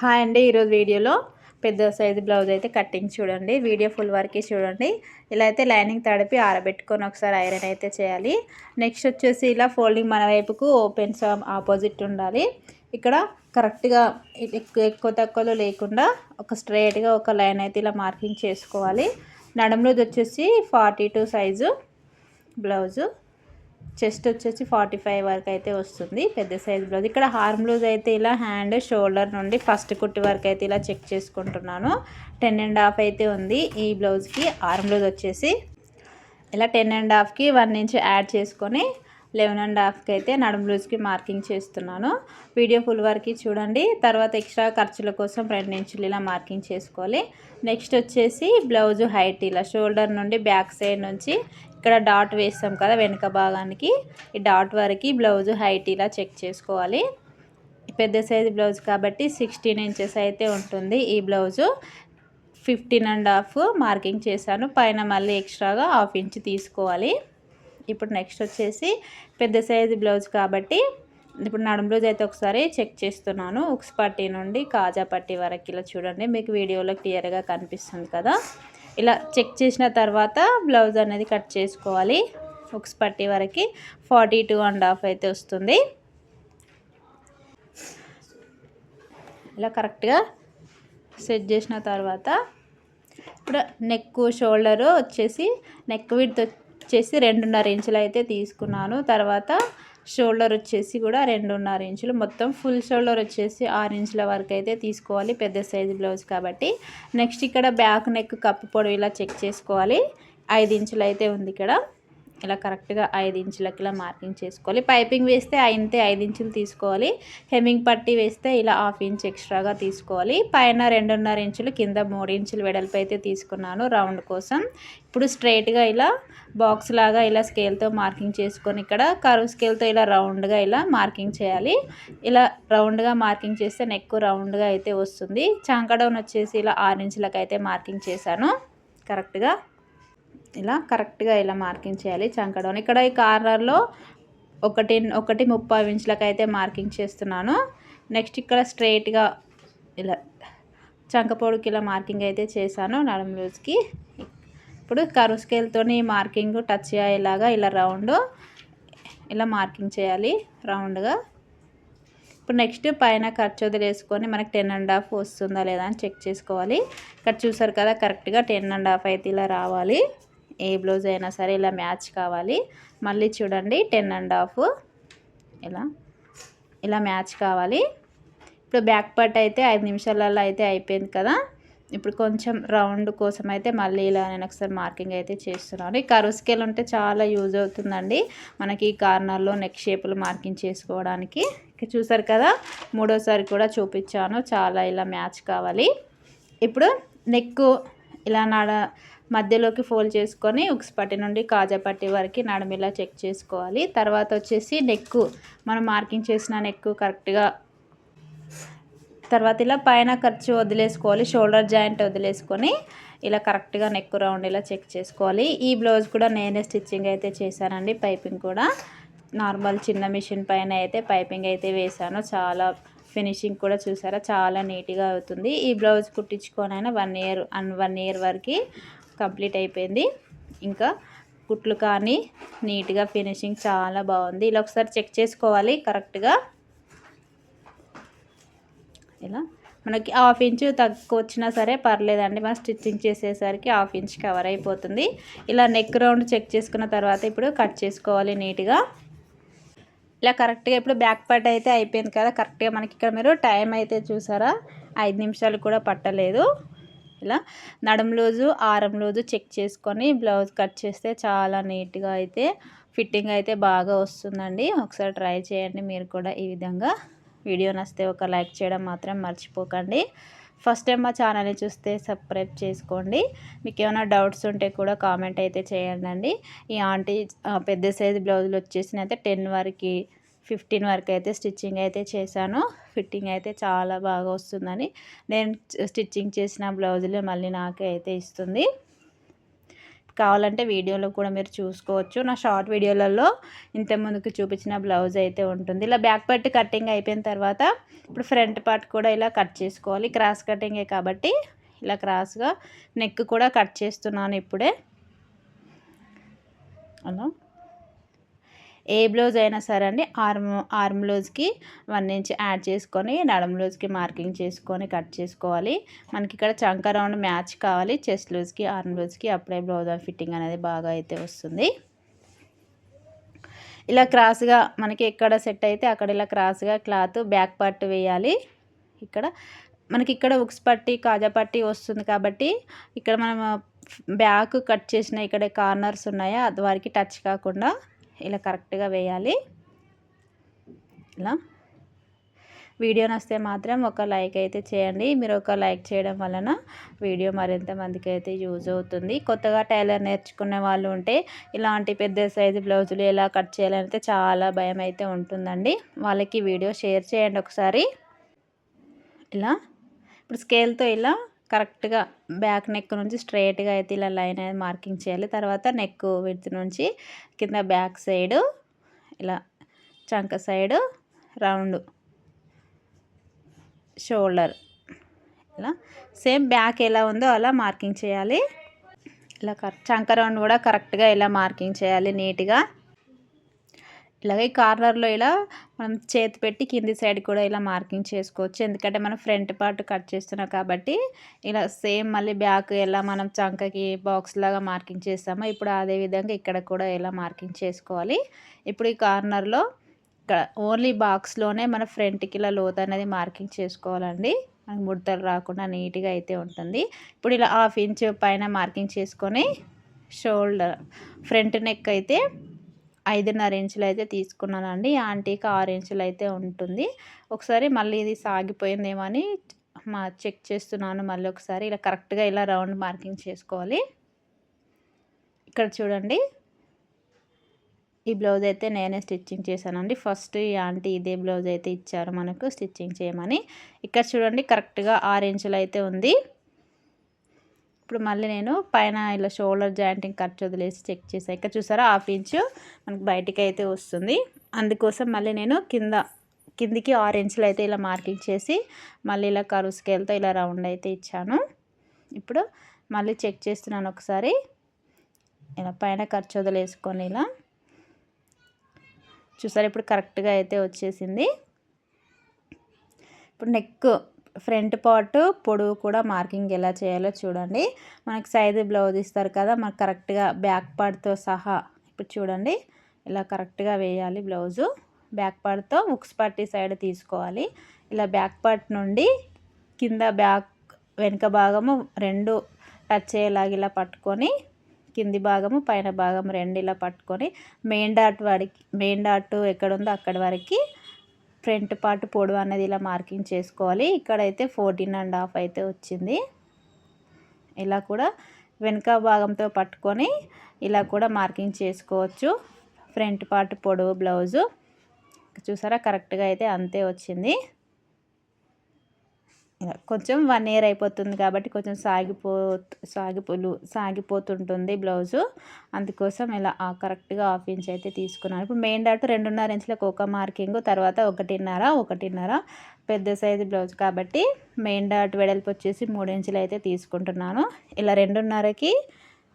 Hi అండి ఈరోజు వీడియోలో పెద్ద సైజు బ్లౌజ్ అయితే కటింగ్ చూడండి. వీడియో ఫుల్ వరకు చూడండి. ఇలా అయితే లైనింగ్ తడిపి ఆరబెట్టుకొని ఒకసారి ఐరన్ అయితే చేయాలి. నెక్స్ట్ వచ్చేసి ఇలా ఫోల్డింగ్ మన వైపుకు ఓపెన్స్ ఆపోజిట్ ఉండాలి. ఇక్కడ కరెక్ట్గా ఎక్కువ ఎక్కువ తక్కువలో లేకుండా ఒక స్ట్రైట్గా ఒక లైన్ అయితే ఇలా మార్కింగ్ చేసుకోవాలి. నడుములోది వచ్చేసి forty two size blouse. Chest వచ్చేసి ఫార్టీ ఫైవ్ వరకు అయితే వస్తుంది. పెద్ద సైజ్ బ్లౌజ్. ఇక్కడ హార్మ్ బ్లౌజ్ అయితే ఇలా హ్యాండ్ షోల్డర్ నుండి ఫస్ట్ కుట్టి వరకు అయితే ఇలా చెక్ చేసుకుంటున్నాను. టెన్ అండ్ హాఫ్ అయితే ఉంది ఈ బ్లౌజ్కి. హార్మ్ బ్లౌజ్ వచ్చేసి ఇలా టెన్ అండ్ హాఫ్కి వన్ ఇంచ్ యాడ్ చేసుకొని లెవెన్ అండ్ హాఫ్కి అయితే నడుము బ్లౌజ్కి మార్కింగ్ చేస్తున్నాను. వీడియో ఫుల్ వరకు చూడండి. తర్వాత ఎక్స్ట్రా ఖర్చుల కోసం రెండు ఇంచులు ఇలా మార్కింగ్ చేసుకోవాలి. నెక్స్ట్ వచ్చేసి బ్లౌజ్ హైట్ ఇలా షోల్డర్ నుండి బ్యాక్ సైడ్ నుంచి ఇక్కడ డాట్ వేస్తాం కదా వెనుక భాగానికి. ఈ డాట్ వరకు బ్లౌజ్ హైట్ ఇలా చెక్ చేసుకోవాలి. పెద్ద సైజు బ్లౌజ్ కాబట్టి సిక్స్టీన్ ఇంచెస్ అయితే ఉంటుంది ఈ blouse. Fifteen and half marking చేశాను. పైన మళ్ళీ ఎక్స్ట్రాగా హాఫ్ ఇంచ్ తీసుకోవాలి. ఇప్పుడు నెక్స్ట్ వచ్చేసి పెద్ద సైజు బ్లౌజ్ కాబట్టి ఇప్పుడు నడుము బ్లౌజ్ అయితే ఒకసారి చెక్ చేస్తున్నాను. ఉక్స్ పట్టీ నుండి కాజా పట్టీ వరకు ఇలా చూడండి. మీకు వీడియోలో క్లియర్గా కనిపిస్తుంది కదా. ఇలా చెక్ చేసిన తర్వాత బ్లౌజ్ అనేది కట్ చేసుకోవాలి. ఉక్స్ పట్టీ వరకు ఫార్టీ టూ అండ్ హాఫ్ అయితే వస్తుంది. ఇలా కరెక్ట్గా సెట్ చేసిన తర్వాత ఇప్పుడు నెక్ షోల్డరు వచ్చేసి నెక్ విడ్త్ వచ్చేసి రెండున్నర ఇంచులు అయితే తీసుకున్నాను. తర్వాత షోల్డర్ వచ్చేసి కూడా రెండున్నర ఇంచులు. మొత్తం ఫుల్ షోల్డర్ వచ్చేసి ఆరు ఇంచుల వరకు అయితే తీసుకోవాలి పెద్ద సైజు బ్లౌజ్ కాబట్టి. నెక్స్ట్ ఇక్కడ బ్యాక్ నెక్ కప్పు పొడవు ఇలా చెక్ చేసుకోవాలి. ఐదు ఇంచులు అయితే ఉంది ఇక్కడ. ఇలా కరెక్ట్గా ఐదు ఇంచులకి ఇలా మార్కింగ్ చేసుకోవాలి. పైపింగ్ వేస్తే అయితే ఐదు ఇంచులు తీసుకోవాలి. హెమ్మింగ్ పట్టి వేస్తే ఇలా హాఫ్ ఇంచ్ ఎక్స్ట్రాగా తీసుకోవాలి. పైన రెండున్నర ఇంచులు కింద మూడు ఇంచులు వెడల్పు అయితే తీసుకున్నాను రౌండ్ కోసం. ఇప్పుడు స్ట్రైట్గా ఇలా బాక్స్ లాగా ఇలా స్కేల్తో మార్కింగ్ చేసుకొని ఇక్కడ కరువు స్కేల్తో ఇలా రౌండ్గా ఇలా మార్కింగ్ చేయాలి. ఇలా రౌండ్గా మార్కింగ్ చేస్తే నెక్ రౌండ్గా అయితే వస్తుంది. చాంకడౌన్ వచ్చేసి ఇలా ఆరు ఇంచులకు అయితే మార్కింగ్ చేశాను. కరెక్ట్గా ఇలా కరెక్ట్గా ఇలా మార్కింగ్ చేయాలి చంకడం ఇక్కడ ఈ కార్నర్లో ఒకటి ఒకటి ముప్పై ఇంచులకు అయితే మార్కింగ్ చేస్తున్నాను. నెక్స్ట్ ఇక్కడ స్ట్రైట్గా ఇలా చంకపోడికి ఇలా మార్కింగ్ అయితే చేశాను నడుము లూజ్కి. ఇప్పుడు కరు స్కేల్తో మార్కింగ్ టచ్ అయ్యేలాగా ఇలా రౌండ్ ఇలా మార్కింగ్ చేయాలి రౌండ్గా. ఇప్పుడు నెక్స్ట్ పైన ఖర్చు వదిలేసుకొని మనకి టెన్ అండ్ హాఫ్ వస్తుందా లేదా అని చెక్ చేసుకోవాలి. ఇక్కడ చూసారు కదా కరెక్ట్గా టెన్ అండ్ హాఫ్ అయితే ఇలా రావాలి. ఏ బ్లౌజ్ అయినా సరే ఇలా మ్యాచ్ కావాలి. మళ్ళీ చూడండి టెన్ అండ్ హాఫ్. ఇలా ఇలా మ్యాచ్ కావాలి. ఇప్పుడు బ్యాక్ పార్ట్ అయితే ఐదు నిమిషాలలో అయితే అయిపోయింది కదా. ఇప్పుడు కొంచెం రౌండ్ కోసం అయితే మళ్ళీ ఇలా నేను ఒకసారి మార్కింగ్ అయితే చేస్తున్నాను. ఈ కరువు స్కేల్ ఉంటే చాలా యూజ్ అవుతుందండి మనకి కార్నర్లో నెక్ షేపులు మార్కింగ్ చేసుకోవడానికి. చూసారు కదా మూడోసారి కూడా చూపించాను. చాలా ఇలా మ్యాచ్ కావాలి. ఇప్పుడు నెక్ ఇలా నడ మధ్యలోకి ఫోల్డ్ చేసుకొని ఉక్స్ పట్టి నుండి కాజా పట్టి వరకు నడుమిలా చెక్ చేసుకోవాలి. తర్వాత వచ్చేసి నెక్ మనం మార్కింగ్ చేసిన నెక్ కరెక్ట్గా తర్వాత ఇలా పైన ఖర్చు వదిలేసుకోవాలి షోల్డర్ జాయింట్ వదిలేసుకొని ఇలా కరెక్ట్గా నెక్ రౌండ్ ఇలా చెక్ చేసుకోవాలి. ఈ బ్లౌజ్ కూడా నేనే స్టిచ్చింగ్ అయితే చేశానండి పైపింగ్ కూడా. నార్మల్ చిన్న మిషన్ పైన అయితే పైపింగ్ అయితే వేశాను చాలా ఫినిషింగ్ కూడా చూసారా చాలా నీట్గా అవుతుంది. ఈ blouse కుట్టించుకొనైనా one year and one year వరకు కంప్లీట్ అయిపోయింది. ఇంకా కుట్లు కానీ నీట్గా ఫినిషింగ్ చాలా బాగుంది. ఇలా ఒకసారి చెక్ చేసుకోవాలి కరెక్ట్గా. ఇలా మనకి హాఫ్ ఇంచ్ తక్కువ వచ్చినా సరే పర్లేదండి. మనం స్టిచ్చింగ్ చేసేసరికి హాఫ్ ఇంచ్ కవర్ అయిపోతుంది. ఇలా నెక్ రౌండ్ చెక్ చేసుకున్న తర్వాత ఇప్పుడు కట్ చేసుకోవాలి నీట్గా. ఇలా కరెక్ట్గా ఇప్పుడు బ్యాక్ పార్ట్ అయితే అయిపోయింది కదా. కరెక్ట్గా మనకి ఇక్కడ మీరు టైం అయితే చూసారా? ఐదు నిమిషాలు కూడా పట్టలేదు. ఇలా నడుము లోజు ఆరం లోజు చెక్ చేసుకొని బ్లౌజ్ కట్ చేస్తే చాలా నీట్గా అయితే ఫిట్టింగ్ అయితే బాగా వస్తుందండి. ఒకసారి ట్రై చేయండి మీరు కూడా ఈ విధంగా. వీడియో నచ్చితే ఒక లైక్ చేయడం మాత్రం మర్చిపోకండి. ఫస్ట్ టైం మా ఛానల్ని చూస్తే సబ్స్క్రైబ్ చేసుకోండి. మీకు ఏమైనా డౌట్స్ ఉంటే కూడా కామెంట్ అయితే చేయండి ఈ ఆంటీ పెద్ద సైజ్ బ్లౌజులు వచ్చేసిన అయితే టెన్ వరకు ఫిఫ్టీన్ వరకు అయితే స్టిచ్చింగ్ అయితే చేశాను. ఫిట్టింగ్ అయితే చాలా బాగా వస్తుందని నేను స్టిచ్చింగ్ చేసిన బ్లౌజులు మళ్ళీ నాకే అయితే ఇస్తుంది. కావాలంటే వీడియోలో కూడా మీరు చూసుకోవచ్చు. నా షార్ట్ వీడియోలలో ఇంత ముందుకు చూపించిన బ్లౌజ్ అయితే ఉంటుంది. ఇలా బ్యాక్ పార్ట్ కటింగ్ అయిపోయిన తర్వాత ఇప్పుడు ఫ్రంట్ పార్ట్ కూడా ఇలా కట్ చేసుకోవాలి. క్రాస్ కటింగే కాబట్టి ఇలా క్రాస్గా నెక్ కూడా కట్ చేస్తున్నాను ఇప్పుడే. అలా ఏ బ్లౌజ్ అయినా సరే అండి ఆర్మ్ ఆర్మ్ బ్లౌజ్కి వన్ ఇంచ్ యాడ్ చేసుకొని నడుం బ్లౌజ్కి మార్కింగ్ చేసుకొని కట్ చేసుకోవాలి. మనకి ఇక్కడ చంక రౌండ్ మ్యాచ్ కావాలి. చెస్ట్ లూజ్కి ఆర్మ్ బ్లౌజ్కి అప్పుడే బ్లౌజ్ ఫిట్టింగ్ అనేది బాగా అయితే వస్తుంది. ఇలా క్రాస్గా మనకి ఎక్కడ సెట్ అయితే అక్కడ ఇలా క్రాస్గా క్లాత్ బ్యాక్ పార్ట్ వేయాలి. ఇక్కడ మనకి ఇక్కడ ఉక్స్ పట్టి కాజా పట్టి వస్తుంది కాబట్టి ఇక్కడ మనం బ్యాక్ కట్ చేసిన ఇక్కడ కార్నర్స్ ఉన్నాయా అది వారికి టచ్ కాకుండా ఇలా కరెక్ట్గా వేయాలి. ఇలా. వీడియో నస్తే మాత్రం ఒక లైక్ అయితే చేయండి. మీరు ఒక లైక్ చేయడం వలన వీడియో మరింత మందికి అయితే యూజ్ అవుతుంది. కొత్తగా టైలర్ నేర్చుకునే వాళ్ళు ఉంటే ఇలాంటి పెద్ద సైజు బ్లౌజులు ఎలా కట్ చేయాలంటే చాలా భయం అయితే ఉంటుందండి. వాళ్ళకి వీడియో షేర్ చేయండి ఒకసారి. ఇలా. ఇప్పుడు స్కేల్తో ఇలా కరెక్ట్గా బ్యాక్ నెక్ నుంచి స్ట్రైట్గా అయితే ఇలా లైన్ అనేది మార్కింగ్ చేయాలి. తర్వాత నెక్ విడ్త్ నుంచి కింద బ్యాక్ సైడు ఇలా చంక సైడు రౌండ్ షోల్డర్ ఇలా సేమ్ బ్యాక్ ఎలా ఉందో అలా మార్కింగ్ చేయాలి. ఇలా కరెక్ట్ చంక రౌండ్ కూడా కరెక్ట్గా ఇలా మార్కింగ్ చేయాలి నీట్గా. ఇలాగే కార్నర్లో ఇలా మనం చేతి పెట్టి కింది సైడ్ కూడా ఇలా మార్కింగ్ చేసుకోవచ్చు. ఎందుకంటే మనం ఫ్రంట్ పార్ట్ కట్ చేస్తున్నాం కాబట్టి ఇలా సేమ్ మళ్ళీ బ్యాక్ ఎలా మనం చంకకి బాక్స్ లాగా మార్కింగ్ చేస్తామో ఇప్పుడు అదే విధంగా ఇక్కడ కూడా ఇలా మార్కింగ్ చేసుకోవాలి. ఇప్పుడు ఈ కార్నర్లో ఇక్కడ ఓన్లీ బాక్స్లోనే మన ఫ్రంట్కి ఇలా లోత్ అనేది మార్కింగ్ చేసుకోవాలండి. మనకి ముడతలు రాకుండా నీట్గా అయితే ఉంటుంది. ఇప్పుడు ఇలా హాఫ్ ఇంచ్ పైన మార్కింగ్ చేసుకొని షోల్డర్ ఫ్రంట్ నెక్ అయితే ఐదున్నర ఇంచులు అయితే తీసుకున్నానండి ఆంటీకి ఆరు ఇంచులు అయితే ఉంటుంది. ఒకసారి మళ్ళీ ఇది సాగిపోయిందేమో అని మా చెక్ చేస్తున్నాను మళ్ళీ ఒకసారి. ఇలా కరెక్ట్గా ఇలా రౌండ్ మార్కింగ్ చేసుకోవాలి. ఇక్కడ చూడండి. ఈ బ్లౌజ్ అయితే నేనే స్టిచ్చింగ్ చేశానండి. ఫస్ట్ ఈ ఆంటీ ఇదే బ్లౌజ్ అయితే ఇచ్చారు మనకు స్టిచ్చింగ్ చేయమని. ఇక్కడ చూడండి కరెక్ట్గా ఆరు ఇంచులు అయితే ఉంది. ఇప్పుడు మళ్ళీ నేను పైన ఇలా షోల్డర్ జాయింటింగ్ ఖర్చు వదిలేసి చెక్ చేసాను ఇక్కడ చూసారా? హాఫ్ ఇంచు మనకు బయటికి అయితే వస్తుంది. అందుకోసం మళ్ళీ నేను కింద కిందికి ఆరు ఇంచులు అయితే ఇలా మార్కింగ్ చేసి మళ్ళీ ఇలా కరువు స్కేల్తో ఇలా రౌండ్ అయితే ఇచ్చాను. ఇప్పుడు మళ్ళీ చెక్ చేస్తున్నాను ఒకసారి. ఇలా పైన ఖర్చు వదిలేసుకొని ఇలా. చూసారు? ఇప్పుడు కరెక్ట్గా అయితే వచ్చేసింది. ఇప్పుడు నెక్ ఫ్రంట్ పార్ట్ పొడవు కూడా మార్కింగ్ ఎలా చేయాలో చూడండి. మనకి సైజు బ్లౌజ్ ఇస్తారు కదా మనకు కరెక్ట్గా బ్యాక్ పార్ట్తో సహా ఇప్పుడు చూడండి. ఇలా కరెక్ట్గా వేయాలి బ్లౌజు. బ్యాక్ పార్ట్తో ఉక్స్ పట్టి సైడ్ తీసుకోవాలి. ఇలా బ్యాక్ పార్ట్ నుండి కింద బ్యాక్ వెనుక భాగము రెండు టచ్ అయ్యేలాగా ఇలా పట్టుకొని కింది భాగము పైన భాగం రెండు ఇలా పట్టుకొని మెయిన్ డాట్ వాడికి మెయిన్ డాట్ ఎక్కడ ఉందో అక్కడి వరకు ఫ్రంట్ పార్ట్ పొడవు అనేది ఇలా మార్కింగ్ చేసుకోవాలి. ఇక్కడైతే ఫోర్టీన్ అండ్ హాఫ్ అయితే వచ్చింది. ఇలా కూడా వెనుక భాగంతో పట్టుకొని ఇలా కూడా మార్కింగ్ చేసుకోవచ్చు. ఫ్రంట్ పార్ట్ పొడవు బ్లౌజు. చూసారా? కరెక్ట్గా అయితే అంతే వచ్చింది. కొంచెం వన్ ఇయర్ అయిపోతుంది కాబట్టి కొంచెం సాగిపో సాగిపోలు సాగిపోతుంటుంది బ్లౌజు. అందుకోసం ఇలా కరెక్ట్గా హాఫ్ ఇంచ్ అయితే తీసుకున్నాను. ఇప్పుడు మెయిన్ డాట్ రెండున్నర ఇంచులకు ఒక మార్కింగ్ తర్వాత ఒకటిన్నర ఒకటిన్నర పెద్ద సైజు బ్లౌజ్ కాబట్టి మెయిన్ డాట్ వెడల్పు వచ్చేసి మూడు ఇంచులు అయితే తీసుకుంటున్నాను. ఇలా రెండున్నరకి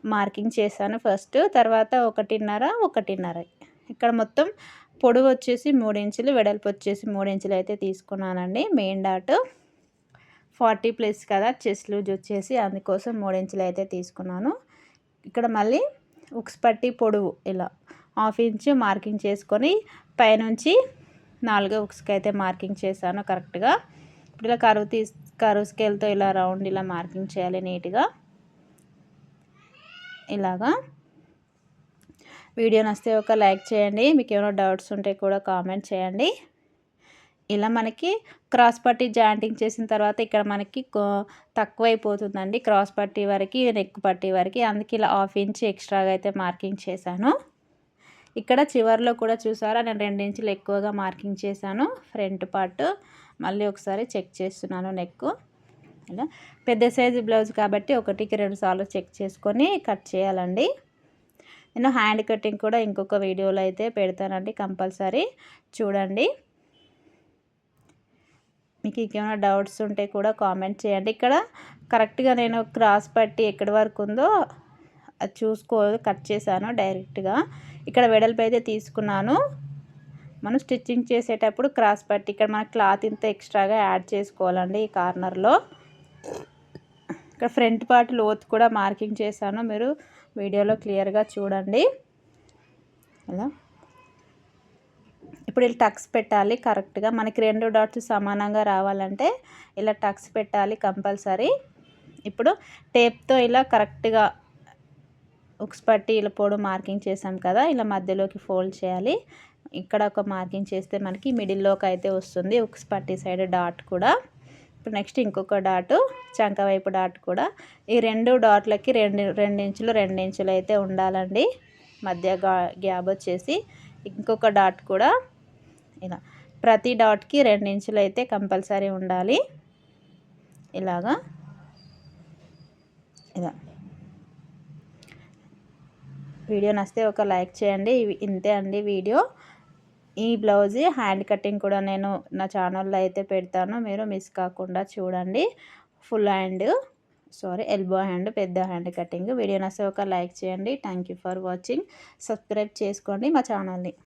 మార్కింగ్ చేశాను ఫస్ట్ తర్వాత ఒకటిన్నర ఒకటిన్నర. ఇక్కడ మొత్తం పొడవు వచ్చేసి మూడు ఇంచులు వెడల్పు వచ్చేసి మూడు ఇంచులు అయితే తీసుకున్నానండి మెయిన్ డాట్ ఫార్టీ ప్లస్ కదా చెస్ట్ లూజ్ వచ్చేసి అందుకోసం మూడించులు అయితే తీసుకున్నాను. ఇక్కడ మళ్ళీ ఉక్స్ పట్టి పొడవు ఇలా హాఫ్ ఇంచ్ మార్కింగ్ చేసుకొని పైనుంచి నాలుగో ఉక్స్కి అయితే మార్కింగ్ చేశాను కరెక్ట్గా. ఇప్పుడు ఇలా కరువు తీ కరువు స్కేల్తో ఇలా రౌండ్ ఇలా మార్కింగ్ చేయాలి నీట్గా. ఇలాగా. వీడియో నస్తే ఒక లైక్ చేయండి. మీకు ఏమైనా డౌట్స్ ఉంటే కూడా కామెంట్ చేయండి. ఇలా మనకి క్రాస్ పట్టీ జాయింటింగ్ చేసిన తర్వాత ఇక్కడ మనకి తక్కువ అయిపోతుందండి క్రాస్ పట్టీ వరకు నెక్ పట్టీ వరకు. అందుకే ఇలా హాఫ్ ఇంచ్ ఎక్స్ట్రాగా అయితే మార్కింగ్ చేశాను. ఇక్కడ చివరిలో కూడా చూసారా నేను రెండు ఇంచులు ఎక్కువగా మార్కింగ్ చేశాను ఫ్రంట్ పార్ట్. మళ్ళీ ఒకసారి చెక్ చేస్తున్నాను నెక్ ఇలా పెద్ద సైజు బ్లౌజ్ కాబట్టి ఒకటికి రెండు సార్లు చెక్ చేసుకొని కట్ చేయాలండి. నేను హ్యాండ్ కటింగ్ కూడా ఇంకొక వీడియోలో అయితే పెడతానండి కంపల్సరీ చూడండి. మీకు ఇంకేమైనా డౌట్స్ ఉంటే కూడా కామెంట్ చేయండి. ఇక్కడ కరెక్ట్గా నేను క్రాస్ పట్టి ఎక్కడి వరకు ఉందో అది చూసుకో కట్ చేశాను డైరెక్ట్గా. ఇక్కడ వెడల్పు అయితే తీసుకున్నాను. మనం స్టిచ్చింగ్ చేసేటప్పుడు క్రాస్ పట్టి ఇక్కడ మన క్లాత్ ఇంత ఎక్స్ట్రాగా యాడ్ చేసుకోవాలండి ఈ కార్నర్లో. ఇక్కడ ఫ్రంట్ పార్ట్ లోత్ కూడా మార్కింగ్ చేశాను. మీరు వీడియోలో క్లియర్గా చూడండి. అలా. ఇప్పుడు ఇలా టక్స్ పెట్టాలి కరెక్ట్గా. మనకి రెండు డాట్స్ సమానంగా రావాలంటే ఇలా టక్స్ పెట్టాలి కంపల్సరీ. ఇప్పుడు టేప్తో ఇలా కరెక్ట్గా ఉక్స్ పట్టి ఇలా పొడు మార్కింగ్ చేసాం కదా ఇలా మధ్యలోకి ఫోల్డ్ చేయాలి. ఇక్కడ ఒక మార్కింగ్ చేస్తే మనకి మిడిల్లోకి అయితే వస్తుంది ఉక్స్ పట్టి సైడ్ డాట్ కూడా. ఇప్పుడు నెక్స్ట్ ఇంకొక డాటు చంక వైపు డాట్ కూడా. ఈ రెండు డాట్లకి రెండు రెండించులు రెండించులు రెండు అయితే ఉండాలండి. మధ్య గ్యాప్ వచ్చేసి ఇంకొక డాట్ కూడా. ఇలా. ప్రతి డాట్కి రెండు ఇంచులు అయితే కంపల్సరీ ఉండాలి. ఇలాగా. ఇలా. వీడియో నస్తే ఒక లైక్ చేయండి. ఇంతే అండి వీడియో. ఈ బ్లౌజ్ హ్యాండ్ కటింగ్ కూడా నేను నా ఛానల్లో అయితే పెడతాను. మీరు మిస్ కాకుండా చూడండి. Full hand sorry elbow hand పెద్ద హ్యాండ్ కటింగ్. వీడియో నస్తే ఒక లైక్ చేయండి. Thank for watching. సబ్స్క్రైబ్ చేసుకోండి మా ఛానల్ని.